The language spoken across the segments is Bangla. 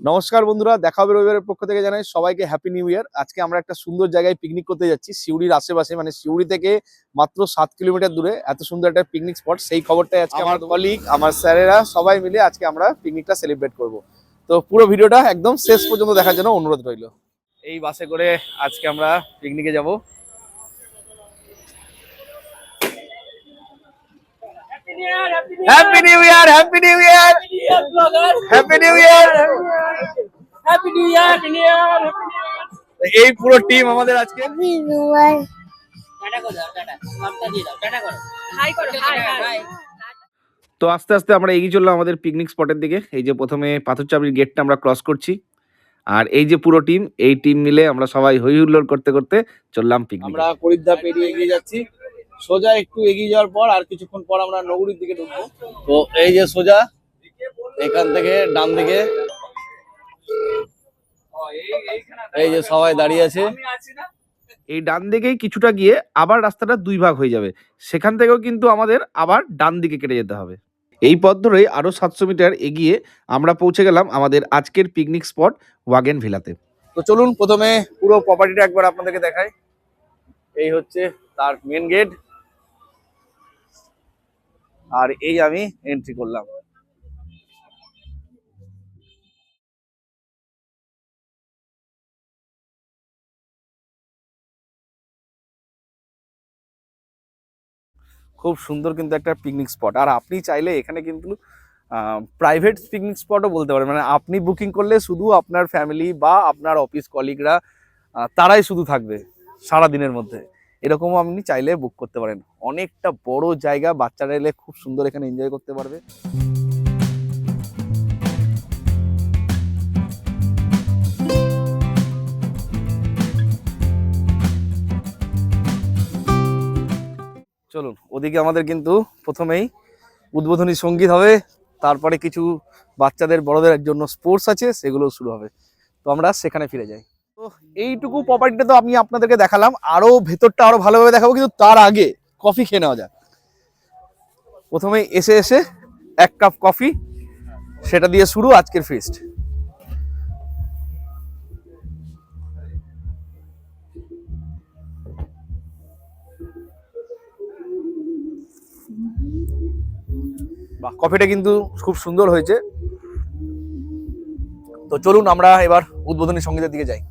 নমস্কার বন্ধুরা দেখা হবে রবিবারের পক্ষ থেকে জানাই সবাইকে হ্যাপি নিউ ইয়ার আজকে আমরা একটা সুন্দর জায়গায় পিকনিক করতে যাচ্ছি সিউড়ির আশেপাশে মানে সিউড়ি থেকে মাত্র সাত কিলোমিটার দূরে। এত সুন্দর একটা পিকনিক স্পট সেই খবরটাই আজকে আমার কলিগ আমার স্যারেরা সবাই মিলে আজকে আমরা পিকনিকটা সেলিব্রেট করব। তো পুরো ভিডিওটা একদম শেষ পর্যন্ত দেখার জন্য অনুরোধ রইল। এই বাসে করে আজকে আমরা পিকনিকে যাব। Happy new year happy new year happy new year এই পুরো টিম আমাদের আজকে। তো আস্তে আস্তে আমরা এগিয়ে চললাম আমাদের পিকনিক স্পটের দিকে। এই যে প্রথমে পাথরচাপড়ির গেটটা আমরা ক্রস করছি। আর এই যে পুরো টিম এই টিম মিলে আমরা সবাই হই হুল্লোড় করতে করতে চললাম পিকনিক আমরা করিদ্দা পেরিয়ে এগিয়ে যাচ্ছি। সোজা একটু এগিয়ে যাওয়ার পর আর কিছুক্ষণ পর আমরা নগরীর দিকে ঢুকবো। তো এই যে সোজা এখান থেকে ডান দিকে এই যে সবাই দাঁড়িয়ে আছে। এই ডান দিকেই কিছুটা গিয়ে আবার রাস্তাটা দুই ভাগ হয়ে যাবে। সেখান থেকেও কিন্তু আমাদের আবার ডান দিকে কেটে যেতে হবে। এই পথ ধরেই আরও সাতশো মিটার এগিয়ে আমরা পৌঁছে গেলাম আমাদের আজকের পিকনিক স্পট ওয়াগেন ভিলাতে তো চলুন প্রথমে পুরো প্রপার্টিটা একবার আপনাদেরকে দেখাই। এই হচ্ছে তার মেন গেট আর এই আমি এন্ট্রি করলাম। খুব সুন্দর কিন্তু একটা পিকনিক স্পট আর আপনি চাইলে এখানে কিন্তু প্রাইভেট পিকনিক স্পটও বলতে পারেন। মানে আপনি বুকিং করলে শুধু আপনার ফ্যামিলি বা আপনার অফিস কলিগরা তারাই শুধু থাকবে সারা দিনের মধ্যে। এরকমও আপনি চাইলে বুক করতে পারেন। অনেকটা বড় জায়গা, বাচ্চারা এলে খুব সুন্দর এখানে এনজয় করতে পারবে। চলুন, ওদিকে আমাদের কিন্তু প্রথমেই উদ্বোধনী সংগীত হবে। তারপরে কিছু বাচ্চাদের, বড়দের জন্য স্পোর্টস আছে, সেগুলো শুরু হবে। তো আমরা সেখানে ফিরে যাই। তো এইটুকু প্রপার্টিটা তো আমি আপনাদেরকে দেখালাম। আরও ভেতরটা আরও ভালোভাবে দেখাবো, কিন্তু তার আগে কফি খেয়ে নেওয়া যাক। প্রথমে এসে এসে এক কাপ কফি সেটা দিয়ে শুরু আজকের ফিস্ট কফিটা কিন্তু খুব সুন্দর হয়েছে। তো চলুন আমরা এবার উদ্বোধনী সঙ্গীতের দিকে যাই।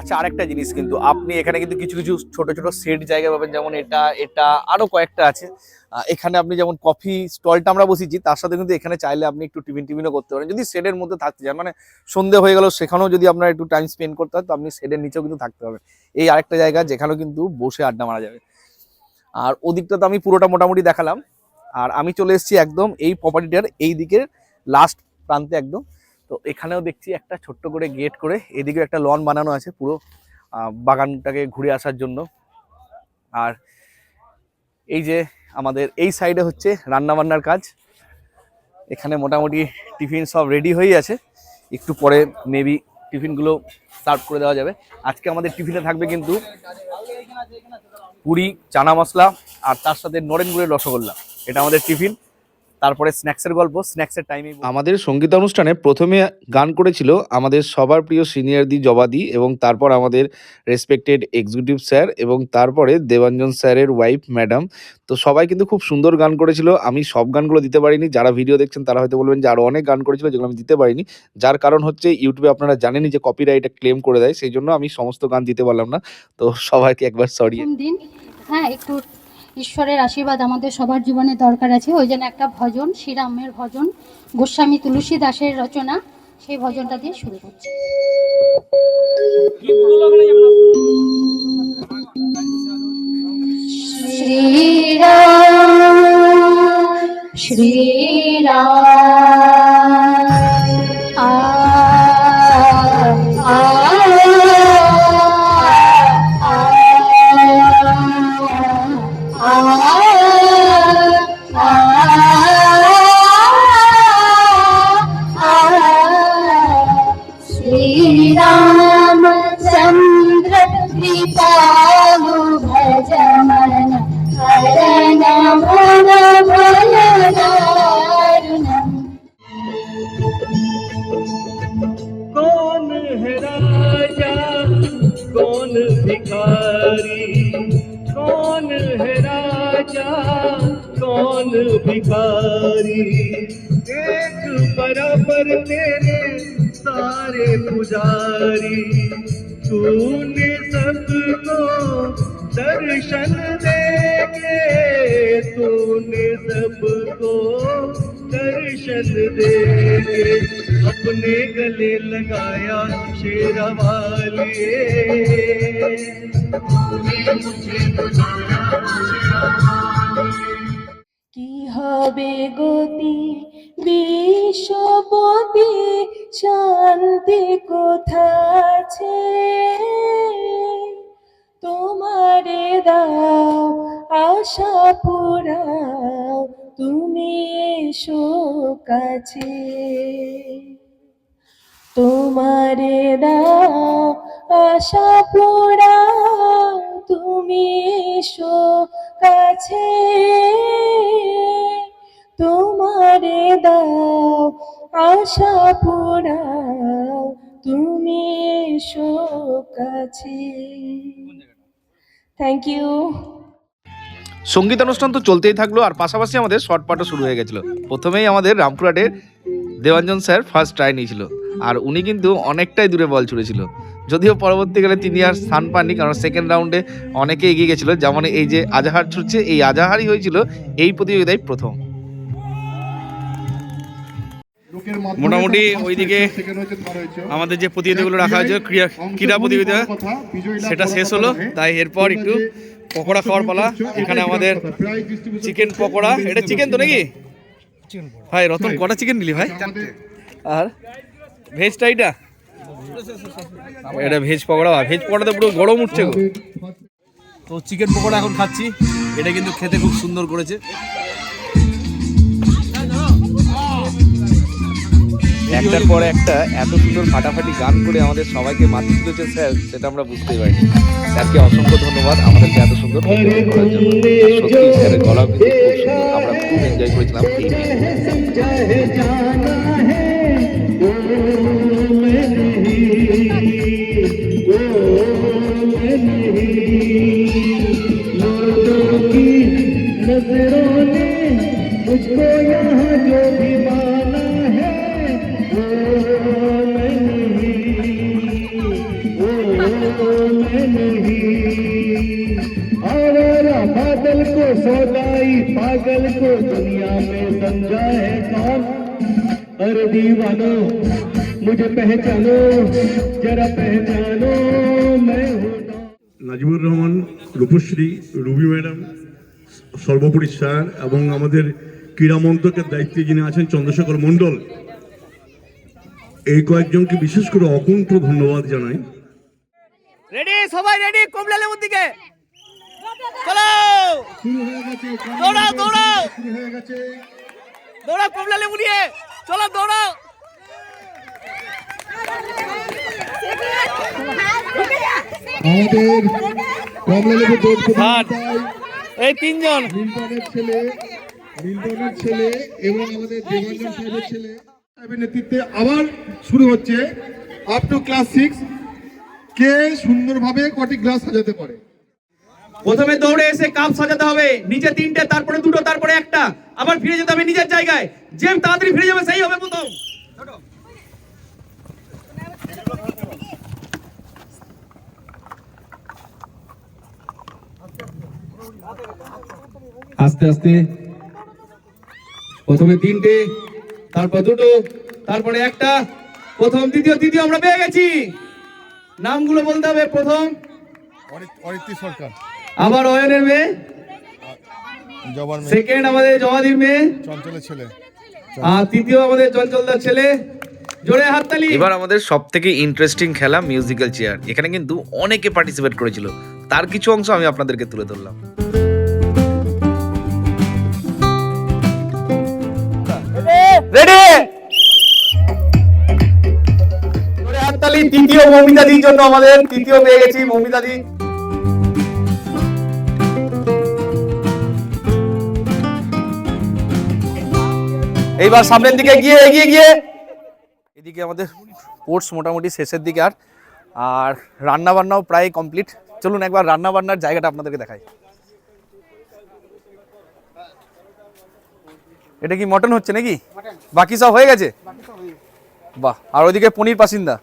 আচ্ছা আরেকটা জিনিস কিন্তু, আপনি এখানে কিন্তু কিছু কিছু ছোট ছোট সেট জায়গা পাবেন, যেমন এটা এটা আরও কয়েকটা আছে। এখানে আপনি যেমন কফি স্টলটা আমরা বসেছি, তার সাথে কিন্তু এখানে চাইলে আপনি একটু টিফিন, টিফিনও করতে পারেন। যদি শেডের মধ্যে থাকতে চান মানে সন্ধে হয়ে গেল, সেখানেও যদি আপনার একটু টাইম স্পেন্ড করতে হয়, তো আপনি শেডের নিচেও কিন্তু থাকতে পারবেন। এই আরেকটা জায়গা, যেখানেও কিন্তু বসে আড্ডা মারা যাবে। আর ওদিকটা তো আমি পুরোটা মোটামুটি দেখালাম। আর আমি চলে এসেছি একদম এই প্রপার্টিটার এই দিকের লাস্ট প্রান্তে একদম। তো এখানেও দেখছি একটা ছোট্ট করে গেট করে এদিকেও একটা লন বানানো আছে পুরো বাগানটাকে ঘুরে আসার জন্য। আর এই যে আমাদের এই সাইডে হচ্ছে রান্নাবান্নার কাজ। এখানে মোটামুটি টিফিন সব রেডি হয়েই আছে। একটু পরে মেবি টিফিনগুলো সার্ভ করে দেওয়া যাবে। আজকে আমাদের টিফিনে থাকবে কিন্তু পুরি, চানা মশলা আর তার সাথে নরেন গুড়ের রসগোল্লা। এটা আমাদের টিফিন। তারপরে স্ন্যাক্সের গল্প স্ন্যাক্সের টাইমে আমাদের সংগীত অনুষ্ঠানে প্রথমে গান করেছিল আমাদের সবার প্রিয় সিনিয়র দি জবাদি এবং তারপর আমাদের রেসপেক্টেড এক্সিকিউটিভ স্যার এবং তারপরে দেবাঞ্জন স্যারের ওয়াইফ ম্যাডাম তো সবাই কিন্তু খুব সুন্দর গান করেছিল। আমি সব গানগুলো দিতে পারিনি। যারা ভিডিও দেখছেন তারা হয়তো বলবেন যে আরও অনেক গান করেছিল যেগুলো আমি দিতে পারিনি। যার কারণ হচ্ছে ইউটিউবে আপনারা জানেনই যে কপিরাইট ক্লেম করে দেয়। সেই জন্য আমি সমস্ত গান দিতে পারলাম না। তো সবাইকে একবার সরি দিন হ্যাঁ একটু ঈশ্বরের আশীর্বাদ আমাদের সবার জীবনে দরকার আছে। ওই জন্য একটা ভজন, শ্রীরামের ভজন, গোস্বামী তুলসী দাসের রচনা, সেই ভজনটা দিয়ে শুরু করছি। শ্রীরাম শ্রীরাম। भिखारी। एक बराबर तेरे सारे पुजारी। तूने सबको दर्शन देके तूने सबको दर्शन देके अपने गले लगाया शेरा वाले। কি হবে গতি? বিশ্বপতি শান্তি কোথাছে তোমারে দাও, আশা পুরাও, তুমি এসো কাছে। তোমারে দাও, আশা পোড়াও তুমি এসো কাছে। দাও, আশা পোড়াও, তুমি এসো কাছে। থ্যাংক ইউ সঙ্গীতানুষ্ঠান তো চলতেই থাকল, আর পাশাপাশি আমাদের শর্ট শুরু হয়ে গেছিল। প্রথমেই আমাদের রামপুরহাটের দেবাঞ্জন স্যার ফার্স্ট ট্রাই নিয়েছিল, আর উনি কিন্তু অনেকটাই দূরে বল ছুড়েছিল। যদিও পরবর্তীকালে তিনি আর স্থান পাননি, কারণ সেকেন্ড রাউন্ডে অনেকে এগিয়ে গেছিল, যেমন এই যে আজাহার ছুটছে এই আজাহারই হয়েছিল এই প্রতিযোগিতায় প্রথম। মোটামুটি ওইদিকে আমাদের যে প্রতিযোগিতাগুলো রাখা হয়েছে ক্রীড়া ক্রীড়া প্রতিযোগিতা সেটা শেষ হলো তাই এরপর একটু পকোড়া খাওয়ার পালা এখানে আমাদের চিকেন পকোড়া এটা চিকেন তো নাকি? ভাই রতন কটা চিকেন নিলি ভাই? আর? ভেজটা এটা এটা ভেজ পকোড়া ভেজ পকোড়াতে পুরো গরম উঠছে গো। তো চিকেন পকোড়া এখন খাচ্ছি এটা কিন্তু খেতে খুব সুন্দর করেছে। একটার পর একটা এত সুন্দর ফাটাফাটি গান করে আমাদের সবাইকে মাতি তুলেছে স্যার, সেটা আমরা বুঝতেই পারি স্যারকে অসংখ্য ধন্যবাদ, আমাদেরকে এত সুন্দর স্যারের কিন্তু খুব সুন্দর। আমরা খুব এনজয় করেছিলাম को सौदाई पागल को दुनिया में समझा है कौन अरे दीवानो मुझे पहचानो जरा पहचानो मैं हूँ নাজিবুর রহমান রূপশ্রী রুবি ম্যাডাম সর্বোপরি স্যার এবং আমাদের ক্রীড়া মন্ত্রকের দায়িত্বে যিনি আছেন চন্দ্রশেখর মণ্ডল এই কয়েকজনকে বিশেষ করে অকুণ্ঠ ধন্যবাদ জানাই রেডি সবাই রেডি কমলা লেবুর দিকে চলো! শুরু হয়ে গেছে দৌড়াও দৌড়াও! শুরু হয়ে গেছে। দৌড়াও কমলা লেবু নিয়ে। চলো দৌড়াও। আমাদের কমলালেবু দৌড় এই তিনজন। মিল্টনের ছেলে মিল্টনের ছেলে এবং আমাদের দেবাঞ্জন সাহেবের ছেলে। সাহেবের নেতৃত্বে আবার শুরু হচ্ছে আপ টু ক্লাস সিক্স কে সুন্দরভাবে কটি গ্লাস সাজাতে পারে? প্রথমে দৌড়ে এসে কাপ সাজাতে হবে। নিচে তিনটে, তারপরে দুটো, তারপরে একটা। আবার ফিরে যেতে হবে নিজের জায়গায়। যে তাড়াতাড়ি ফিরে যাবে, সেই হবে প্রথম। আস্তে আস্তে। প্রথমে তিনটে, তারপর দুটো, তারপরে একটা। প্রথম, দ্বিতীয়, তৃতীয়, আমরা পেয়ে গেছি। নামগুলো বলতে হবে প্রথম। অরিত্রী সরকার। আবার অয়নের মেয়ে? সেকেন্ড আমাদের জমাদির মেয়ে। চঞ্চলের ছেলে। আর তৃতীয় আমাদের চঞ্চলদার ছেলে। জোরে হাততালি। এবার আমাদের সব থেকে ইন্টারেস্টিং খেলা মিউজিক্যাল চেয়ার এখানে কিন্তু অনেকে পার্টিসিপেট করেছিল। তার কিছু অংশ আমি আপনাদেরকে তুলে ধরলাম। রেডি জোরে হাততালি। তৃতীয় মৌমিতাদির জন্য আমাদের তৃতীয় পেয়ে গেছি মৌমিতাদি। এইবার সামনের দিকে গিয়ে এগিয়ে গিয়ে এদিকে আমাদের স্পোর্টস মোটামুটি শেষের দিকে আর আর রান্না বান্নাও প্রায় কমপ্লিট চলুন একবার রান্না বান্নার জায়গাটা আপনাদেরকে দেখাই। এটা কি মটন হচ্ছে নাকি? বাকি সব হয়ে গেছে? বাহ, আর ওদিকে পনির পাসিন্দা।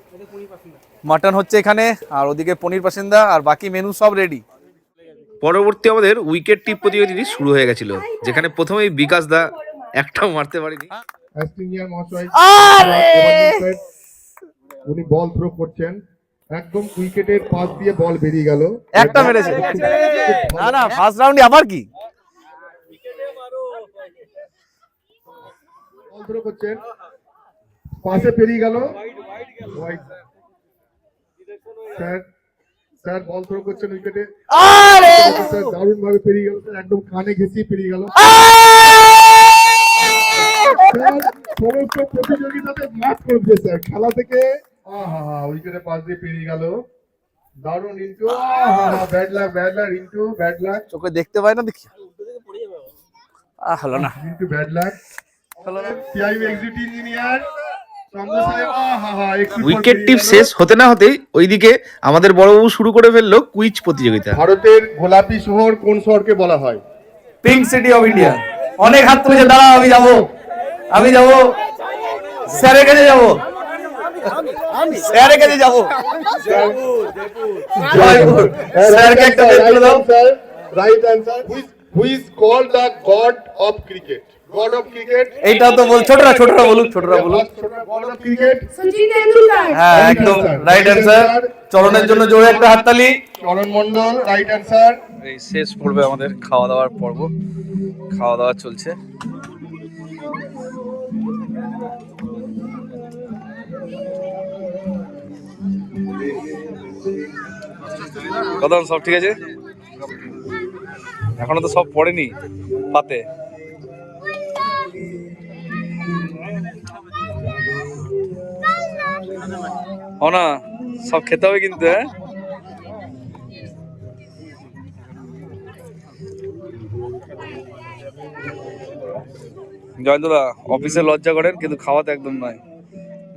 মাটন হচ্ছে এখানে, আর ওদিকে পনির পাসিন্দা, আর বাকি মেনু সব রেডি পরবর্তী আমাদের উইকেট টিপ প্রতিযোগিতাটি শুরু হয়ে গেছিল, যেখানে প্রথমেই বিকাশ দা একটাও মারতে পারেনি। অ্যাস্টিনিয়ার মহাশয় উনি বল থ্রো করছেন। একদম উইকেটের পাশ দিয়ে বল বেরিয়ে গেল। একটা মেরেছে। না না ফার্স্ট রাউন্ডে আবার কি? বল থ্রো করছেন। পাশে পেরিয়ে গেল। White. Sir sir ball throw করছেন উইকেটে আরে! স্যার দারুণ ভাবে পেরিয়ে গেল। একদম কানে ঘেঁষিয়ে পেরিয়ে গেল। সমস্ত প্রতিযোগিতাতে ম্যাচ করে স্যার। খেলা থেকে আহা উইকেটে পাশ দিয়ে পেরিয়ে গেল। দারুণ into bad luck bad luck into bad luck চোখে দেখতে পায় না দেখি? আহ হলো না। ইন্টু ব্যাড লাক হলো না। পিআইবি ইঞ্জিনিয়ার চন্দ্র সাহেব আহা! একটু পর উইকেট টিপ শেষ হতে না হতেই ওইদিকে আমাদের বড়বাবু শুরু করে ফেলল কুইজ প্রতিযোগিতা। ভারতের গোলাপি শহর কোন শহরকে বলা হয়? পিঙ্ক সিটি অফ ইন্ডিয়া অনেক হাত তুলেছে দাঁড়াও আমি যাব। আমি যাব। স্যারের কাছে যাব। স্যারের কাছে যাব। জয়পুর স্যারকে একটা ডেট দাও। Sir right answer who is called the god of cricket god of cricket এইটাও তো বল ছোটরা ছোটরা বলুক ছোটরা বলুক। God of cricket Sachin Tendulkar. হ্যাঁ একদম রাইট অ্যান্সার চরণের জন্য জোরে একটা হাততালি। চরণ মন্ডল রাইট অ্যান্সার এই শেষ পড়বে আমাদের খাওয়া দাওয়ার পর্ব। খাওয়া দাওয়া চলছে। কদম সব ঠিক আছে? এখনও তো সব পড়েনি পাতে। না সব খেতে হবে কিন্তু হ্যাঁ? জয়ন্তদা অফিসে লজ্জা করেন, কিন্তু খাওয়াতে একদম নয়।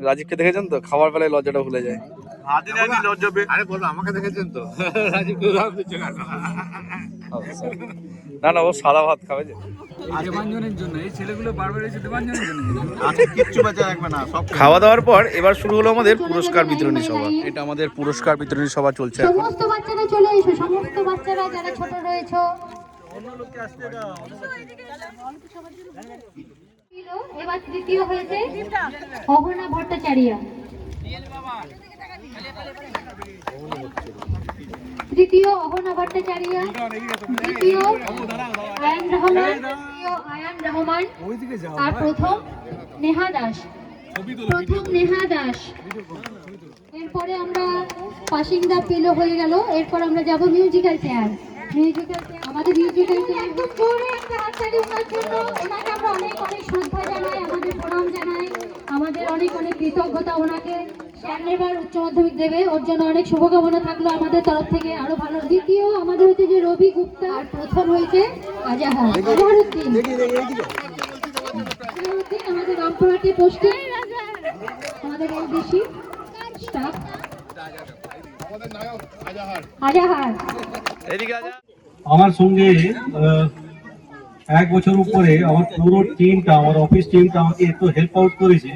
রাজীবকে দেখেছেন তো? খাবার বেলায় লজ্জাটা ভুলে যায়। আচ্ছা। না না ও সাদা ভাত খাবে যে। খাওয়া দাওয়ার পর এবার শুরু হলো আমাদের পুরস্কার বিতরণী সভা। এটা আমাদের পুরস্কার বিতরণী সভা চলছে সমস্ত বাচ্চারা চলে এসো সমস্ত বাচ্চারা যারা ছোট রয়েছে। এবার তৃতীয় হয়েছে অহনা ভট্টাচার্য। তৃতীয় অহনা ভট্টাচার্য দ্বিতীয় আয়ান রহমান, তৃতীয় আয়ান রহমান, আর প্রথম নেহা দাস। প্রথম নেহা দাস। এরপরে আমরা পাসিং পেল হয়ে গেল। এরপর আমরা যাব মিউজিক্যাল চেয়ার মিউজিক্যাল আমাদের মিউজিক্যাল চেয়ার জোরে একটা ওনার জন্য। ওনাকে আমরা অনেক অনেক শ্রদ্ধা জানাই, আমাদের প্রণাম জানাই। আমাদের অনেক অনেক কৃতজ্ঞতা ওনাকে। সামনের বার উচ্চ মাধ্যমিক দেবে। ওর জন্য অনেক শুভকামনা থাকল আমাদের তরফ থেকে। আরও ভালো। দ্বিতীয় আমাদের হচ্ছে যে রবি গুপ্তা আর প্রথম হয়েছে আজাহার। আজাহারুদ্দিন আমাদের রামপুরহাটে পোস্টিং। আমাদের এই বেশি স্টাফ। আজাহার। আমার সঙ্গে এক বছর উপরে আমার পুরো টিমটা আমার অফিস টিমটা আমাকে এত হেল্প আউট করেছে।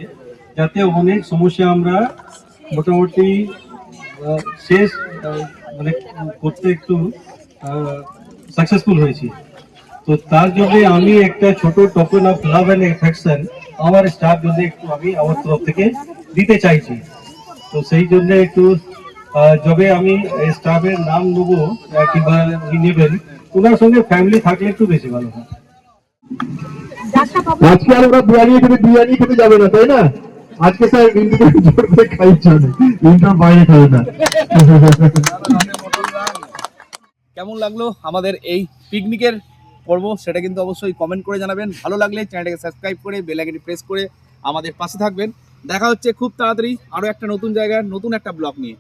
যাতে অনেক সমস্যা আমরা মোটামুটি শেষ মানে করতে একটু সাকসেসফুল হয়েছি। তো তার জন্য আমি একটা ছোট token of love and affection আমার স্টাফ জন্য একটু আমি আমার তরফ থেকে দিতে চাইছি। তো সেই জন্য একটু যবে আমি স্টাফের নাম নেব কিংবা নেবেন ওনার সঙ্গে ফ্যামিলি থাকলে একটু বেশি ভালো হয়। আজকে আমরা বিরিয়ানি খেতে বিরিয়ানি খেতে যাবে না, তাই না? আজকে স্যার ইন্টুকে জোর করে খাইছে ইন্টার বাইরে খাবে না কেমন লাগল আমাদের এই পিকনিকের পর্ব? সেটা কিন্তু অবশ্যই কমেন্ট করে জানাবেন। ভালো লাগলে চ্যানেলটাকে সাবস্ক্রাইব করে বেল আইকনটি প্রেস করে আমাদের পাশে থাকবেন। দেখা হচ্ছে খুব তাড়াতাড়ি আরও একটা নতুন জায়গায়, নতুন একটা ব্লগ নিয়ে।